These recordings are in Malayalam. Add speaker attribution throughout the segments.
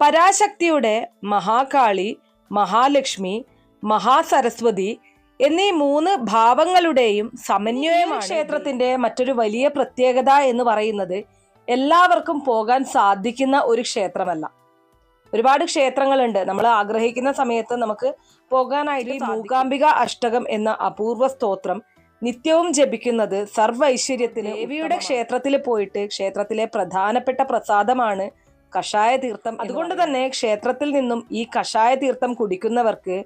Speaker 1: പരാശക്തിയുടെ മഹാകാളി മഹാലക്ഷ്മി മഹാസരസ്വതി എന്നീ മൂന്ന് ഭാവങ്ങളുടെയും സമന്വയമാണ് ക്ഷേത്രത്തിന്റെ മറ്റൊരു വലിയ പ്രത്യേകത എന്ന് പറയുന്നത് എല്ലാവർക്കും പോകാൻ സാധിക്കുന്ന ഒരു ക്ഷേത്രമല്ല. ഒരുപാട് ക്ഷേത്രങ്ങളുണ്ട്. നമ്മൾ ആഗ്രഹിക്കുന്ന സമയത്ത് നമുക്ക് പോകാനായിട്ട് മൂകാംബിക അഷ്ടകം എന്ന അപൂർവ സ്തോത്രം നിത്യവും ജപിക്കുന്നത് സർവ ഐശ്വര്യത്തിന് ദേവിയുടെ ക്ഷേത്രത്തിൽ പോയിട്ട് ക്ഷേത്രത്തിലെ പ്രധാനപ്പെട്ട പ്രസാദമാണ് കഷായ തീർത്ഥം അതുകൊണ്ട് തന്നെ ക്ഷേത്രത്തിൽ നിന്നും ഈ കഷായ തീർത്ഥം കുടിക്കുന്നവർക്ക്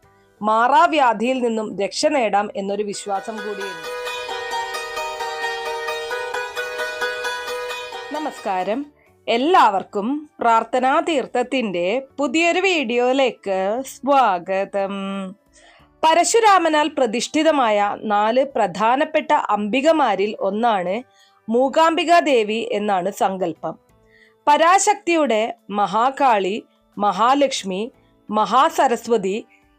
Speaker 1: മാറാവ്യാധിയിൽ നിന്നും രക്ഷ നേടാം എന്നൊരു വിശ്വാസം കൂടിയുണ്ട്. നമസ്കാരം. എല്ലാവർക്കും പ്രാർത്ഥനാ തീർത്ഥത്തിന്റെ പുതിയൊരു വീഡിയോയിലേക്ക് സ്വാഗതം. പരശുരാമനാൽ പ്രതിഷ്ഠിതമായ നാല് പ്രധാനപ്പെട്ട അംബികമാരിൽ ഒന്നാണ് മൂകാംബിക ദേവി എന്നാണ് സങ്കല്പം. പരാശക്തിയുടെ മഹാകാളി മഹാലക്ഷ്മി മഹാസരസ്വതി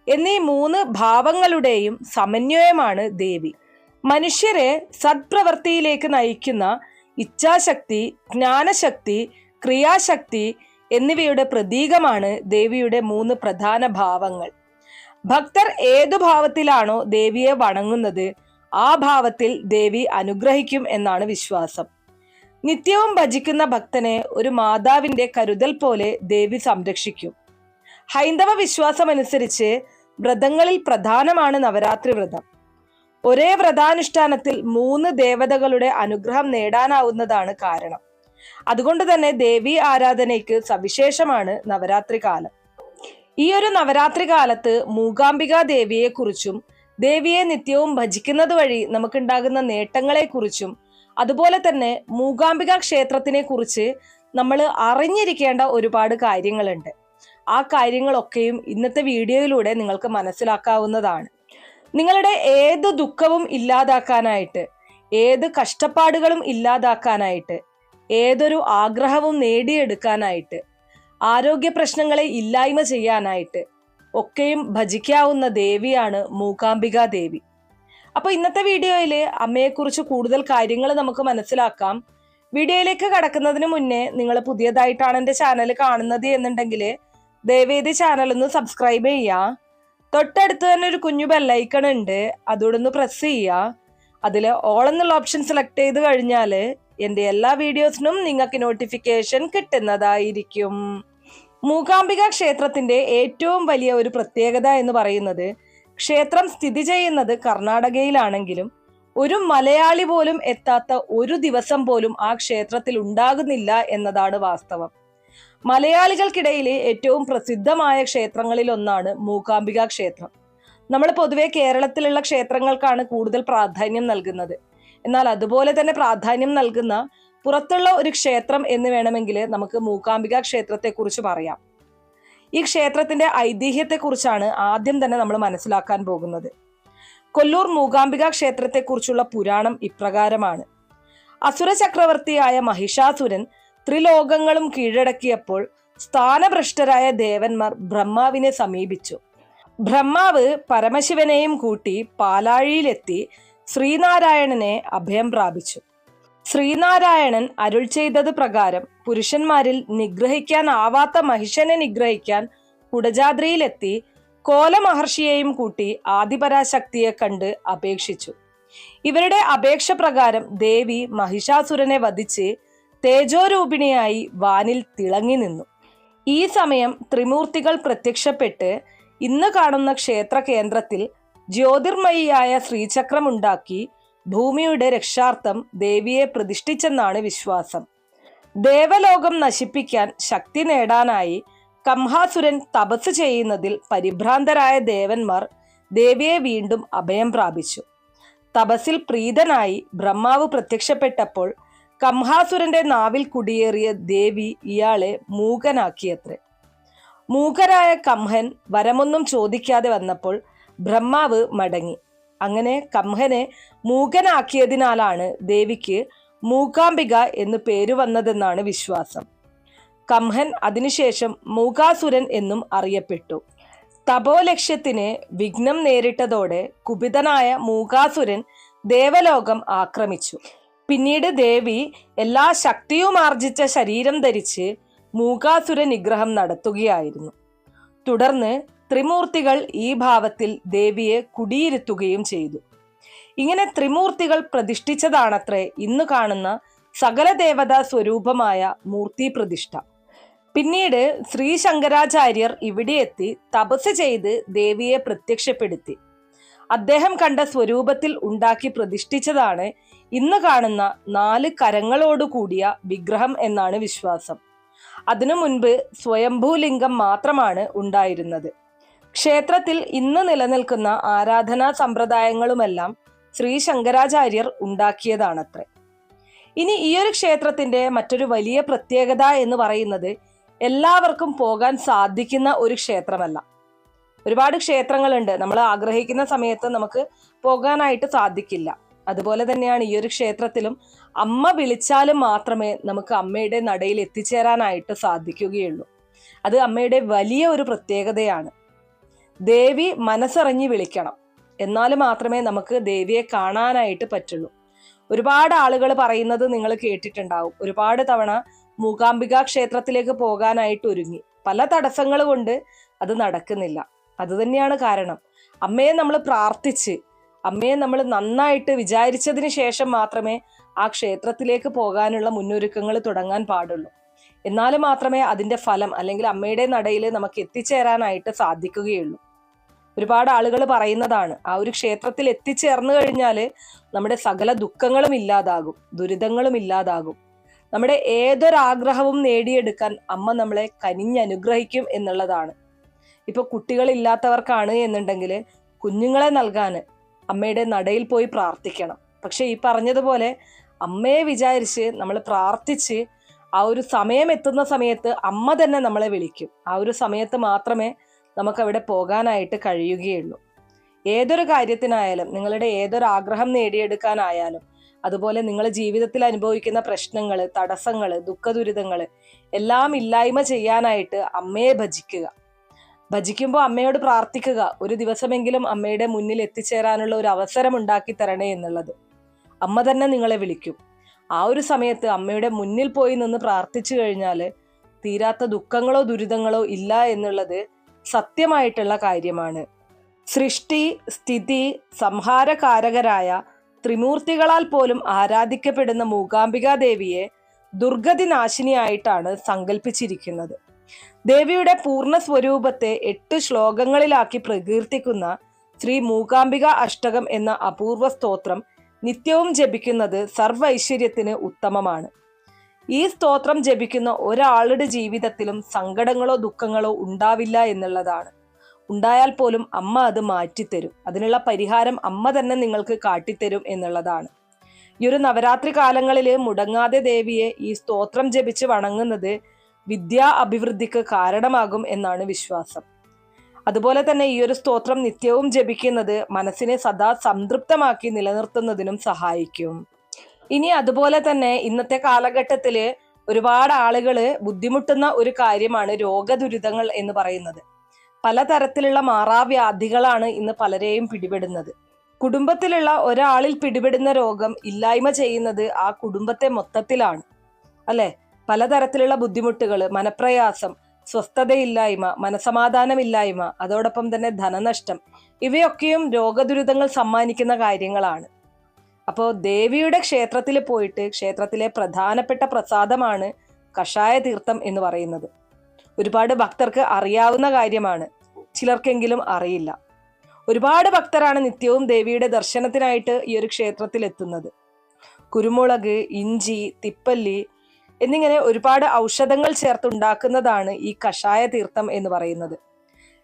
Speaker 1: എന്നീ മൂന്ന് ഭാവങ്ങളുടെയും സമന്വയമാണ് ദേവി. മനുഷ്യരെ സത്പ്രവൃത്തിയിലേക്ക് നയിക്കുന്ന ഇച്ഛാശക്തി ജ്ഞാനശക്തി ക്രിയാശക്തി എന്നിവയുടെ പ്രതീകമാണ് ദേവിയുടെ മൂന്ന് പ്രധാന ഭാവങ്ങൾ. ഭക്തർ ഏതു ഭാവത്തിലാണോ ദേവിയെ വണങ്ങുന്നത് ആ ഭാവത്തിൽ ദേവി അനുഗ്രഹിക്കും എന്നാണ് വിശ്വാസം. നിത്യവും ഭജിക്കുന്ന ഭക്തനെ ഒരു മാതാവിന്റെ കരുതൽ പോലെ ദേവി സംരക്ഷിക്കും. ഹൈന്ദവ വിശ്വാസമനുസരിച്ച് വ്രതങ്ങളിൽ പ്രധാനമാണ് നവരാത്രി വ്രതം. ഒരേ വ്രതാനുഷ്ഠാനത്തിൽ മൂന്ന് ദേവതകളുടെ അനുഗ്രഹം നേടാനാവുന്നതാണ് കാരണം. അതുകൊണ്ട് തന്നെ ദേവി ആരാധനയ്ക്ക് സവിശേഷമാണ് നവരാത്രി കാലം. ഈ ഒരു നവരാത്രി കാലത്ത് മൂകാംബിക ദേവിയെക്കുറിച്ചും ദേവിയെ നിത്യവും ഭജിക്കുന്നത് വഴി നമുക്കുണ്ടാകുന്ന നേട്ടങ്ങളെക്കുറിച്ചും അതുപോലെ തന്നെ മൂകാംബിക ക്ഷേത്രത്തിനെ കുറിച്ച് നമ്മൾ അറിഞ്ഞിരിക്കേണ്ട ഒരുപാട് കാര്യങ്ങളുണ്ട്. ആ കാര്യങ്ങളൊക്കെയും ഇന്നത്തെ വീഡിയോയിലൂടെ നിങ്ങൾക്ക് മനസ്സിലാക്കാവുന്നതാണ്. നിങ്ങളുടെ ഏത് ദുഃഖവും ഇല്ലാതാക്കാനായിട്ട് ഏത് കഷ്ടപ്പാടുകളും ഇല്ലാതാക്കാനായിട്ട് ഏതൊരു ആഗ്രഹവും നേടിയെടുക്കാനായിട്ട് ആരോഗ്യ പ്രശ്നങ്ങളെ ഇല്ലായ്മ ചെയ്യാനായിട്ട് ഒക്കെയും ഭജിക്കാവുന്ന ദേവിയാണ് മൂകാംബിക ദേവി. അപ്പൊ ഇന്നത്തെ വീഡിയോയിൽ അമ്മയെക്കുറിച്ച് കൂടുതൽ കാര്യങ്ങൾ നമുക്ക് മനസ്സിലാക്കാം. വീഡിയോയിലേക്ക് കടക്കുന്നതിന് മുന്നേ നിങ്ങൾ പുതിയതായിട്ടാണ് എന്റെ ചാനൽ കാണുന്നത് എന്നുണ്ടെങ്കിൽ ദയവേദി ചാനൽ ഒന്ന് സബ്സ്ക്രൈബ് ചെയ്യുക തൊട്ടടുത്ത് തന്നെ ഒരു കുഞ്ഞു ബെല്ലൈക്കൺ ഉണ്ട്. അതോടെ ഒന്ന് പ്രസ് ചെയ്യുക അതിൽ ഓൾ എന്നുള്ള ഓപ്ഷൻ സെലക്ട് ചെയ്ത് കഴിഞ്ഞാൽ എന്റെ എല്ലാ വീഡിയോസിനും നിങ്ങൾക്ക് നോട്ടിഫിക്കേഷൻ കിട്ടുന്നതായിരിക്കും. മൂകാംബിക ക്ഷേത്രത്തിന്റെ ഏറ്റവും വലിയ ഒരു പ്രത്യേകത എന്ന് പറയുന്നത് ക്ഷേത്രം സ്ഥിതി ചെയ്യുന്നത് കർണാടകയിലാണെങ്കിലും ഒരു മലയാളി പോലും എത്താത്ത ഒരു ദിവസം പോലും ആ ക്ഷേത്രത്തിൽ ഉണ്ടാകുന്നില്ല എന്നതാണ് വാസ്തവം. മലയാളികൾക്കിടയിലെ ഏറ്റവും പ്രസിദ്ധമായ ക്ഷേത്രങ്ങളിൽ ഒന്നാണ് മൂകാംബിക ക്ഷേത്രം. നമ്മൾ പൊതുവെ കേരളത്തിലുള്ള ക്ഷേത്രങ്ങൾക്കാണ് കൂടുതൽ പ്രാധാന്യം നൽകുന്നത്. എന്നാൽ അതുപോലെ തന്നെ പ്രാധാന്യം നൽകുന്ന പുറത്തുള്ള ഒരു ക്ഷേത്രം എന്ന് വേണമെങ്കിൽ നമുക്ക് മൂകാംബിക ക്ഷേത്രത്തെക്കുറിച്ച് പറയാം. ഈ ക്ഷേത്രത്തിന്റെ ഐതിഹ്യത്തെക്കുറിച്ചാണ് ആദ്യം തന്നെ നമ്മൾ മനസ്സിലാക്കാൻ പോകുന്നത്. കൊല്ലൂർ മൂകാംബിക ക്ഷേത്രത്തെക്കുറിച്ചുള്ള പുരാണം ഇപ്രകാരമാണ്. അസുര ചക്രവർത്തിയായ മഹിഷാസുരൻ ത്രിലോകങ്ങളും കീഴടക്കിയപ്പോൾ സ്ഥാനഭ്രഷ്ടരായ ദേവന്മാർ ബ്രഹ്മാവിനെ സമീപിച്ചു. ബ്രഹ്മാവ് പരമശിവനെയും കൂട്ടി പാലാഴിയിലെത്തി ശ്രീനാരായണനെ അഭയം പ്രാപിച്ചു. ശ്രീനാരായണൻ അരുൾ ചെയ്തത് പ്രകാരം പുരുഷന്മാരിൽ നിഗ്രഹിക്കാനാവാത്ത മഹിഷനെ നിഗ്രഹിക്കാൻ കുടജാദ്രിയിലെത്തി കോലമഹർഷിയെയും കൂട്ടി ആദിപരാശക്തിയെ കണ്ട് അപേക്ഷിച്ചു. ഇവരുടെ അപേക്ഷ പ്രകാരം ദേവി മഹിഷാസുരനെ വധിച്ച് തേജോരൂപിണിയായി വാനിൽ തിളങ്ങി നിന്നു. ഈ സമയം ത്രിമൂർത്തികൾ പ്രത്യക്ഷപ്പെട്ട് ഇന്ന് കാണുന്ന ക്ഷേത്ര കേന്ദ്രത്തിൽ ജ്യോതിർമയിയായ ശ്രീചക്രമുണ്ടാക്കി ഭൂമിയുടെ രക്ഷാർത്ഥം ദേവിയെ പ്രതിഷ്ഠിച്ചെന്നാണ് വിശ്വാസം. ദേവലോകം നശിപ്പിക്കാൻ ശക്തി നേടാനായി കംഹാസുരൻ തപസ് ചെയ്യുന്നതിൽ പരിഭ്രാന്തരായ ദേവന്മാർ ദേവിയെ വീണ്ടും അഭയം പ്രാപിച്ചു. തപസ്സിൽ പ്രീതനായി ബ്രഹ്മാവ് പ്രത്യക്ഷപ്പെട്ടപ്പോൾ കംഹാസുരന്റെ നാവിൽ കുടിയേറിയ ദേവി ഇയാളെ മൂകനാക്കിയത്രേ. മൂകനായ കംഹൻ വരമൊന്നും ചോദിക്കാതെ വന്നപ്പോൾ ബ്രഹ്മാവ് മടങ്ങി. അങ്ങനെ കംഹനെ മൂകനാക്കിയതിനാലാണ് ദേവിക്ക് മൂകാംബിക എന്ന് പേര് വന്നതെന്നാണ് വിശ്വാസം. കംഹൻ അതിനുശേഷം മൂകാസുരൻ എന്നും അറിയപ്പെട്ടു. തപോലക്ഷ്യത്തിന് വിഘ്നം നേരിട്ടതോടെ കുപിതനായ മൂകാസുരൻ ദേവലോകം ആക്രമിച്ചു. പിന്നീട് ദേവി എല്ലാ ശക്തിയും ആർജിച്ച ശരീരം ധരിച്ച് മൂകാസുര നിഗ്രഹം നടത്തുകയായിരുന്നു. തുടർന്ന് ത്രിമൂർത്തികൾ ഈ ഭാവത്തിൽ ദേവിയെ കുടിയിരുത്തുകയും ചെയ്തു. ഇങ്ങനെ ത്രിമൂർത്തികൾ പ്രതിഷ്ഠിച്ചതാണത്രേ ഇന്ന് കാണുന്ന സകല ദേവതാ സ്വരൂപമായ മൂർത്തി പ്രതിഷ്ഠ. പിന്നീട് ശ്രീ ശങ്കരാചാര്യർ ഇവിടെ എത്തി തപസ് ചെയ്ത് ദേവിയെ പ്രത്യക്ഷപ്പെടുത്തി. അദ്ദേഹം കണ്ട സ്വരൂപത്തിൽ ഉണ്ടാക്കി പ്രതിഷ്ഠിച്ചതാണ് ഇന്ന് കാണുന്ന നാല് കരങ്ങളോട് കൂടിയ വിഗ്രഹം എന്നാണ് വിശ്വാസം. അതിനു മുൻപ് സ്വയംഭൂലിംഗം മാത്രമാണ് ഉണ്ടായിരുന്നത്. ക്ഷേത്രത്തിൽ ഇന്ന് നിലനിൽക്കുന്ന ആരാധനാ സമ്പ്രദായങ്ങളുമെല്ലാം ശ്രീ ശങ്കരാചാര്യർ ഉണ്ടാക്കിയതാണത്രേ. ഇനി ഈ ഒരു ക്ഷേത്രത്തിന്റെ മറ്റൊരു വലിയ പ്രത്യേകത എന്ന് പറയുന്നത് എല്ലാവർക്കും പോകാൻ സാധിക്കുന്ന ഒരു ക്ഷേത്രമല്ല. ഒരുപാട് ക്ഷേത്രങ്ങളുണ്ട്. നമ്മൾ ആഗ്രഹിക്കുന്ന സമയത്ത് നമുക്ക് പോകാനായിട്ട് സാധിക്കില്ല. അതുപോലെ തന്നെയാണ് ഈ ഒരു ക്ഷേത്രത്തിലും അമ്മ വിളിച്ചാലും മാത്രമേ നമുക്ക് അമ്മയുടെ നടയിൽ എത്തിച്ചേരാനായിട്ട് സാധിക്കുകയുള്ളൂ. അത് അമ്മയുടെ വലിയ ഒരു പ്രത്യേകതയാണ്. ദേവി മനസ്സറിഞ്ഞ് വിളിക്കണം. എന്നാൽ മാത്രമേ നമുക്ക് ദേവിയെ കാണാനായിട്ട് പറ്റുള്ളൂ. ഒരുപാട് ആളുകൾ പറയുന്നത് നിങ്ങൾ കേട്ടിട്ടുണ്ടാവും. ഒരുപാട് തവണ മൂകാംബിക ക്ഷേത്രത്തിലേക്ക് പോകാനായിട്ട് ഒരുങ്ങി. പല തടസ്സങ്ങൾ കൊണ്ട് അത് നടക്കുന്നില്ല. അത് തന്നെയാണ് കാരണം. അമ്മയെ നമ്മൾ പ്രാർത്ഥിച്ച് അമ്മയെ നമ്മൾ നന്നായിട്ട് വിചാരിച്ചതിന് ശേഷം മാത്രമേ ആ ക്ഷേത്രത്തിലേക്ക് പോകാനുള്ള മുന്നൊരുക്കങ്ങൾ തുടങ്ങാൻ പാടുള്ളൂ. എന്നാൽ മാത്രമേ അതിന്റെ ഫലം അല്ലെങ്കിൽ അമ്മയുടെ നടയിൽ നമുക്ക് എത്തിച്ചേരാനായിട്ട് സാധിക്കുകയുള്ളൂ. ഒരുപാട് ആളുകൾ പറയുന്നതാണ്. ആ ഒരു ക്ഷേത്രത്തിൽ എത്തിച്ചേർന്നു കഴിഞ്ഞാൽ നമ്മുടെ സകല ദുഃഖങ്ങളും ഇല്ലാതാകും ദുരിതങ്ങളും ഇല്ലാതാകും. നമ്മുടെ ഏതൊരാഗ്രഹവും നേടിയെടുക്കാൻ അമ്മ നമ്മളെ കനിഞ്ഞനുഗ്രഹിക്കും എന്നുള്ളതാണ്. ഇപ്പൊ കുട്ടികളില്ലാത്തവർക്കാണ് എന്നുണ്ടെങ്കിൽ കുഞ്ഞുങ്ങളെ നൽകാൻ അമ്മയുടെ നടയിൽ പോയി പ്രാർത്ഥിക്കണം. പക്ഷെ ഈ പറഞ്ഞതുപോലെ അമ്മയെ വിചാരിച്ച് നമ്മൾ പ്രാർത്ഥിച്ച് ആ ഒരു സമയം എത്തുന്ന സമയത്ത് അമ്മ തന്നെ നമ്മളെ വിളിക്കും. ആ ഒരു സമയത്ത് മാത്രമേ നമുക്ക് അവിടെ പോകാനായിട്ട് കഴിയുകയുള്ളൂ. ഏതൊരു കാര്യത്തിനായാലും നിങ്ങളുടെ ഏതൊരു ആഗ്രഹം നേടിയെടുക്കാനായാലും അതുപോലെ നിങ്ങൾ ജീവിതത്തിൽ അനുഭവിക്കുന്ന പ്രശ്നങ്ങൾ തടസ്സങ്ങൾ ദുഃഖദുരിതങ്ങൾ എല്ലാം ഇല്ലായ്മ ചെയ്യാനായിട്ട് അമ്മയെ ഭജിക്കുക. ഭജിക്കുമ്പോൾ അമ്മയോട് പ്രാർത്ഥിക്കുക. ഒരു ദിവസമെങ്കിലും അമ്മയുടെ മുന്നിൽ എത്തിച്ചേരാനുള്ള ഒരു അവസരം ഉണ്ടാക്കി തരണേ എന്നുള്ളത്. അമ്മ തന്നെ നിങ്ങളെ വിളിക്കും. ആ ഒരു സമയത്ത് അമ്മയുടെ മുന്നിൽ പോയി നിന്ന് പ്രാർത്ഥിച്ചു കഴിഞ്ഞാൽ തീരാത്ത ദുഃഖങ്ങളോ ദുരിതങ്ങളോ ഇല്ല എന്നുള്ളത് സത്യമായിട്ടുള്ള കാര്യമാണ്. സൃഷ്ടി സ്ഥിതി സംഹാരകാരകരായ ത്രിമൂർത്തികളാൽ പോലും ആരാധിക്കപ്പെടുന്ന മൂകാംബികാ ദേവിയെ ദുർഗതി നാശിനിയായിട്ടാണ് സങ്കല്പിച്ചിരിക്കുന്നത് ദേവിയുടെ പൂർണ സ്വരൂപത്തെ എട്ട് ശ്ലോകങ്ങളിലാക്കി പ്രകീർത്തിക്കുന്ന ശ്രീ മൂകാംബിക അഷ്ടകം എന്ന അപൂർവ സ്തോത്രം നിത്യവും ജപിക്കുന്നത് സർവൈശ്വര്യത്തിന് ഉത്തമമാണ്. ഈ സ്തോത്രം ജപിക്കുന്ന ഒരാളുടെ ജീവിതത്തിലും സങ്കടങ്ങളോ ദുഃഖങ്ങളോ ഉണ്ടാവില്ല എന്നുള്ളതാണ്. ഉണ്ടായാൽ പോലും അമ്മ അത് മാറ്റിത്തരും. അതിനുള്ള പരിഹാരം അമ്മ തന്നെ നിങ്ങൾക്ക് കാട്ടിത്തരും എന്നുള്ളതാണ്. ഈ ഒരു നവരാത്രി കാലങ്ങളിൽ മുടങ്ങാതെ ദേവിയെ ഈ സ്തോത്രം ജപിച്ച് വണങ്ങുന്നത് വിദ്യാ അഭിവൃദ്ധിക്ക് കാരണമാകും എന്നാണ് വിശ്വാസം. അതുപോലെ തന്നെ ഈ ഒരു സ്തോത്രം നിത്യവും ജപിക്കുന്നത് മനസ്സിനെ സദാ സംതൃപ്തമാക്കി നിലനിർത്തുന്നതിനും സഹായിക്കും. ഇനി അതുപോലെ തന്നെ ഇന്നത്തെ കാലഘട്ടത്തിൽ ഒരുപാട് ആളുകൾ ബുദ്ധിമുട്ടുന്ന ഒരു കാര്യമാണ് രോഗദുരിതങ്ങൾ എന്ന് പറയുന്നത്. പലതരത്തിലുള്ള മാറാവ്യാധികളാണ് ഇന്ന് പലരെയും പിടിപെടുന്നത്. കുടുംബത്തിലുള്ള ഒരാളിൽ പിടിപെടുന്ന രോഗം ഇല്ലായ്മ ചെയ്യുന്നത് ആ കുടുംബത്തെ മൊത്തത്തിലാണ്. അല്ലെ? പലതരത്തിലുള്ള ബുദ്ധിമുട്ടുകൾ മനപ്രയാസം സ്വസ്ഥതയില്ലായ്മ മനസമാധാനമില്ലായ്മ അതോടൊപ്പം തന്നെ ധനനഷ്ടം ഇവയൊക്കെയും രോഗദുരിതങ്ങൾ സമ്മാനിക്കുന്ന കാര്യങ്ങളാണ്. അപ്പോൾ ദേവിയുടെ ക്ഷേത്രത്തിൽ പോയിട്ട് ക്ഷേത്രത്തിലെ പ്രധാനപ്പെട്ട പ്രസാദമാണ് കഷായ തീർത്ഥം എന്ന് പറയുന്നത്. ഒരുപാട് ഭക്തർക്ക് അറിയാവുന്ന കാര്യമാണ്. ചിലർക്കെങ്കിലും അറിയില്ല. ഒരുപാട് ഭക്തരാണ് നിത്യവും ദേവിയുടെ ദർശനത്തിനായിട്ട് ഈ ഒരു ക്ഷേത്രത്തിൽ എത്തുന്നത് കുരുമുളക് ഇഞ്ചി തിപ്പല്ലി എന്നിങ്ങനെ ഒരുപാട് ഔഷധങ്ങൾ ചേർത്തുണ്ടാക്കുന്നതാണ് ഈ കഷായ തീർത്ഥം എന്ന് പറയുന്നത്.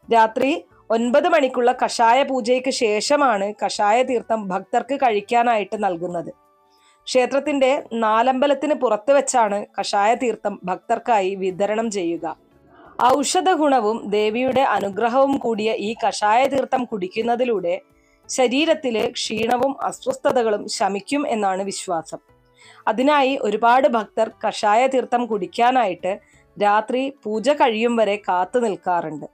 Speaker 1: രാത്രി ഒൻപത് മണിക്കുള്ള കഷായ പൂജയ്ക്ക് ശേഷമാണ് കഷായ തീർത്ഥം ഭക്തർക്ക് കഴിക്കാനായിട്ട് നൽകുന്നത്. ക്ഷേത്രത്തിന്റെ നാലമ്പലത്തിന് പുറത്ത് വെച്ചാണ് കഷായ തീർത്ഥം ഭക്തർക്കായി വിതരണം ചെയ്യുക. ഔഷധ ഗുണവും ദേവിയുടെ അനുഗ്രഹവും കൂടിയ ഈ കഷായ തീർത്ഥം കുടിക്കുന്നതിലൂടെ ശരീരത്തിലെ ക്ഷീണവും അസ്വസ്ഥതകളും ശമിക്കും എന്നാണ് വിശ്വാസം. അതിനായി ഒരുപാട് ഭക്തർ കഷായ തീർത്ഥം കുടിക്കാനായിട്ട് രാത്രി പൂജ കഴിയും വരെ കാത്തു നിൽക്കാറുണ്ട്.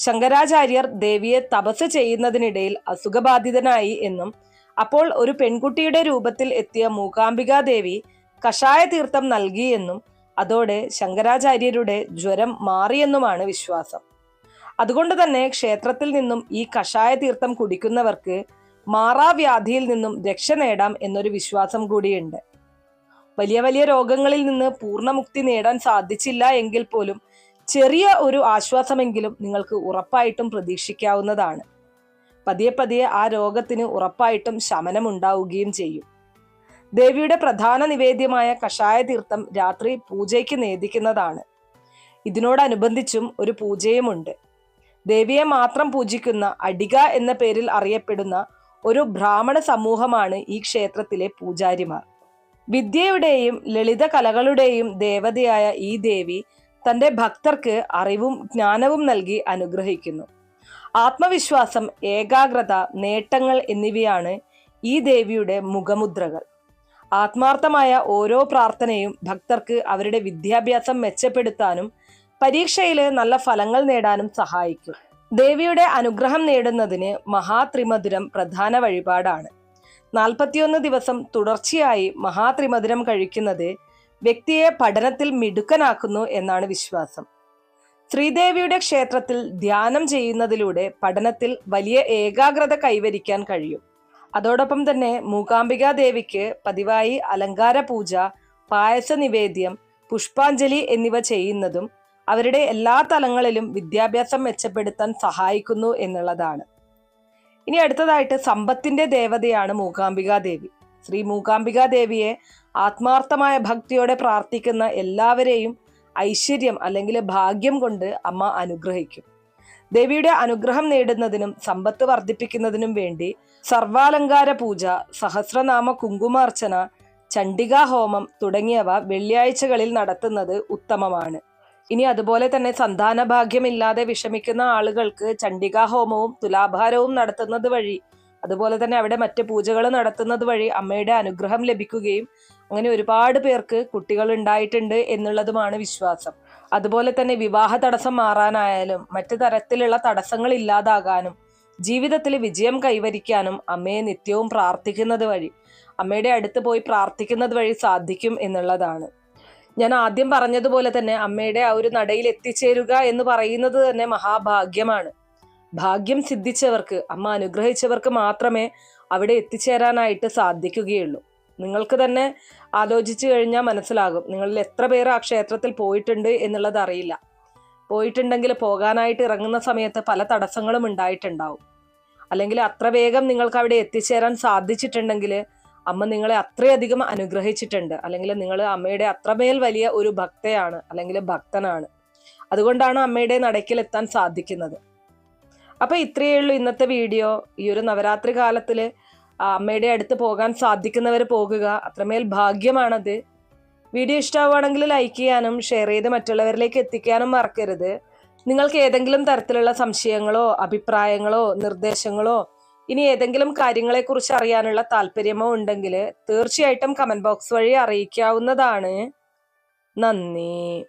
Speaker 1: ശങ്കരാചാര്യർ ദേവിയെ തപസ് ചെയ്യുന്നതിനിടയിൽ അസുഖബാധിതനായി എന്നും അപ്പോൾ ഒരു പെൺകുട്ടിയുടെ രൂപത്തിൽ എത്തിയ മൂകാംബികാ ദേവി കഷായ തീർത്ഥം നൽകിയെന്നും അതോടെ ശങ്കരാചാര്യരുടെ ജ്വരം മാറിയെന്നുമാണ് വിശ്വാസം. അതുകൊണ്ട് തന്നെ ക്ഷേത്രത്തിൽ നിന്നും ഈ കഷായ തീർത്ഥം കുടിക്കുന്നവർക്ക് മാറാവ്യാധിയിൽ നിന്നും രക്ഷ നേടാം എന്നൊരു വിശ്വാസം കൂടിയുണ്ട്. വലിയ വലിയ രോഗങ്ങളിൽ നിന്ന് പൂർണമുക്തി നേടാൻ സാധിച്ചില്ല എങ്കിൽ പോലും ചെറിയ ഒരു ആശ്വാസമെങ്കിലും നിങ്ങൾക്ക് ഉറപ്പായിട്ടും പ്രതീക്ഷിക്കാവുന്നതാണ്. പതിയെ പതിയെ ആ രോഗത്തിന് ഉറപ്പായിട്ടും ശമനം ഉണ്ടാവുകയും ചെയ്യും. ദേവിയുടെ പ്രധാന നിവേദ്യമായ കഷായ തീർത്ഥം രാത്രി പൂജയ്ക്ക് നേദിക്കുന്നതാണ്. ഇതിനോടനുബന്ധിച്ചും ഒരു പൂജയുമുണ്ട്. ദേവിയെ മാത്രം പൂജിക്കുന്ന അടിക എന്ന പേരിൽ അറിയപ്പെടുന്ന ഒരു ബ്രാഹ്മണ സമൂഹമാണ് ഈ ക്ഷേത്രത്തിലെ പൂജാരിമാർ. വിദ്യയുടെയും ലളിത കലകളുടെയും ദേവതയായ ഈ ദേവി തന്റെ ഭക്തർക്ക് അറിവും ജ്ഞാനവും നൽകി അനുഗ്രഹിക്കുന്നു. ആത്മവിശ്വാസം ഏകാഗ്രത നേട്ടങ്ങൾ എന്നിവയാണ് ഈ ദേവിയുടെ മുഖമുദ്രകൾ. ആത്മാർത്ഥമായ ഓരോ പ്രാർത്ഥനയും ഭക്തർക്ക് അവരുടെ വിദ്യാഭ്യാസം മെച്ചപ്പെടുത്താനും പരീക്ഷയിൽ നല്ല ഫലങ്ങൾ നേടാനും സഹായിക്കും. ദേവിയുടെ അനുഗ്രഹം നേടുന്നതിന് മഹാത്രിമധുരം പ്രധാന വഴിപാടാണ്. നാൽപ്പത്തിയൊന്ന് ദിവസം തുടർച്ചയായി മഹാത്രിമധുരം കഴിക്കുന്നത് വ്യക്തിയെ പഠനത്തിൽ മിടുക്കനാക്കുന്നു എന്നാണ് വിശ്വാസം. ശ്രീദേവിയുടെ ക്ഷേത്രത്തിൽ ധ്യാനം ചെയ്യുന്നതിലൂടെ പഠനത്തിൽ വലിയ ഏകാഗ്രത കൈവരിക്കാൻ കഴിയും. അതോടൊപ്പം തന്നെ മൂകാംബികാദേവിക്ക് പതിവായി അലങ്കാര പൂജ പായസ നിവേദ്യം പുഷ്പാഞ്ജലി എന്നിവ ചെയ്യുന്നതും അവരുടെ എല്ലാ തലങ്ങളിലും വിദ്യാഭ്യാസം മെച്ചപ്പെടുത്താൻ സഹായിക്കുന്നു എന്നുള്ളതാണ്. ഇനി അടുത്തതായിട്ട് സമ്പത്തിന്റെ ദേവതയാണ് മൂകാംബികാദേവി ശ്രീ മൂകാംബിക ദേവിയെ ആത്മാർത്ഥമായ ഭക്തിയോടെ പ്രാർത്ഥിക്കുന്ന എല്ലാവരെയും ഐശ്വര്യം അല്ലെങ്കിൽ ഭാഗ്യം കൊണ്ട് അമ്മ അനുഗ്രഹിക്കും. ദേവിയുടെ അനുഗ്രഹം നേടുന്നതിനും സമ്പത്ത് വർദ്ധിപ്പിക്കുന്നതിനും വേണ്ടി സർവാലങ്കാര പൂജ സഹസ്രനാമ കുങ്കുമാർച്ചന ചണ്ഡികാ ഹോമം തുടങ്ങിയവ വെള്ളിയാഴ്ചകളിൽ നടത്തുന്നത് ഉത്തമമാണ്. ഇനി അതുപോലെ തന്നെ സന്താന ഭാഗ്യമില്ലാതെ വിഷമിക്കുന്ന ആളുകൾക്ക് ചണ്ഡികാ ഹോമവും തുലാഭാരവും നടത്തുന്നത് വഴി അതുപോലെ തന്നെ അവിടെ മറ്റ് പൂജകൾ നടത്തുന്നത് വഴി അമ്മയുടെ അനുഗ്രഹം ലഭിക്കുകയും അങ്ങനെ ഒരുപാട് പേർക്ക് കുട്ടികൾ ഉണ്ടായിട്ടുണ്ട് എന്നുള്ളതുമാണ് വിശ്വാസം. അതുപോലെ തന്നെ വിവാഹ തടസ്സം മാറാനായാലും മറ്റു തരത്തിലുള്ള തടസ്സങ്ങൾ ഇല്ലാതാകാനും ജീവിതത്തിൽ വിജയം കൈവരിക്കാനും അമ്മയെ നിത്യവും പ്രാർത്ഥിക്കുന്നത് വഴി അമ്മയുടെ അടുത്ത് പോയി പ്രാർത്ഥിക്കുന്നത് വഴി സാധിക്കും എന്നുള്ളതാണ്. ഞാൻ ആദ്യം പറഞ്ഞതുപോലെ തന്നെ അമ്മയുടെ ആ ഒരു നടയിൽ എത്തിച്ചേരുക എന്ന് പറയുന്നത് തന്നെ മഹാഭാഗ്യമാണ്. ഭാഗ്യം സിദ്ധിച്ചവർക്ക് അമ്മ അനുഗ്രഹിച്ചവർക്ക് മാത്രമേ അവിടെ എത്തിച്ചേരാനായിട്ട് സാധിക്കുകയുള്ളൂ. നിങ്ങൾക്ക് തന്നെ ആലോചിച്ചു കഴിഞ്ഞാൽ മനസ്സിലാകും. നിങ്ങളിൽ എത്ര പേർ ആ ക്ഷേത്രത്തിൽ പോയിട്ടുണ്ട് എന്നുള്ളത് അറിയില്ല. പോയിട്ടുണ്ടെങ്കിൽ പോകാനായിട്ട് ഇറങ്ങുന്ന സമയത്ത് പല തടസ്സങ്ങളും ഉണ്ടായിട്ടുണ്ടാവും. അല്ലെങ്കിൽ അത്ര വേഗം നിങ്ങൾക്ക് അവിടെ എത്തിച്ചേരാൻ സാധിച്ചിട്ടുണ്ടെങ്കിൽ അമ്മ നിങ്ങളെ അത്രയധികം അനുഗ്രഹിച്ചിട്ടുണ്ട്. അല്ലെങ്കിൽ നിങ്ങൾ അമ്മയുടെ അത്രമേൽ വലിയ ഒരു ഭക്തയാണ് അല്ലെങ്കിൽ ഭക്തനാണ്. അതുകൊണ്ടാണ് അമ്മയുടെ നടക്കിൽ എത്താൻ സാധിക്കുന്നത്. അപ്പൊ ഇത്രയേ ഉള്ളൂ ഇന്നത്തെ വീഡിയോ. ഈ ഒരു നവരാത്രി കാലത്തിൽ അമ്മയുടെ അടുത്ത് പോകാൻ സാധിക്കുന്നവർ പോകുക. അത്രമേൽ ഭാഗ്യമാണത്. വീഡിയോ ഇഷ്ടമാവുകയാണെങ്കിൽ ലൈക്ക് ചെയ്യാനും ഷെയർ ചെയ്ത് മറ്റുള്ളവരിലേക്ക് എത്തിക്കാനും മറക്കരുത്. നിങ്ങൾക്ക് ഏതെങ്കിലും തരത്തിലുള്ള സംശയങ്ങളോ അഭിപ്രായങ്ങളോ നിർദ്ദേശങ്ങളോ ഇനി ഏതെങ്കിലും കാര്യങ്ങളെക്കുറിച്ച് അറിയാനുള്ള താല്പര്യമോ ഉണ്ടെങ്കിൽ തീർച്ചയായിട്ടും കമന്റ് ബോക്സ് വഴി അറിയിക്കാവുന്നതാണ്. നന്ദി.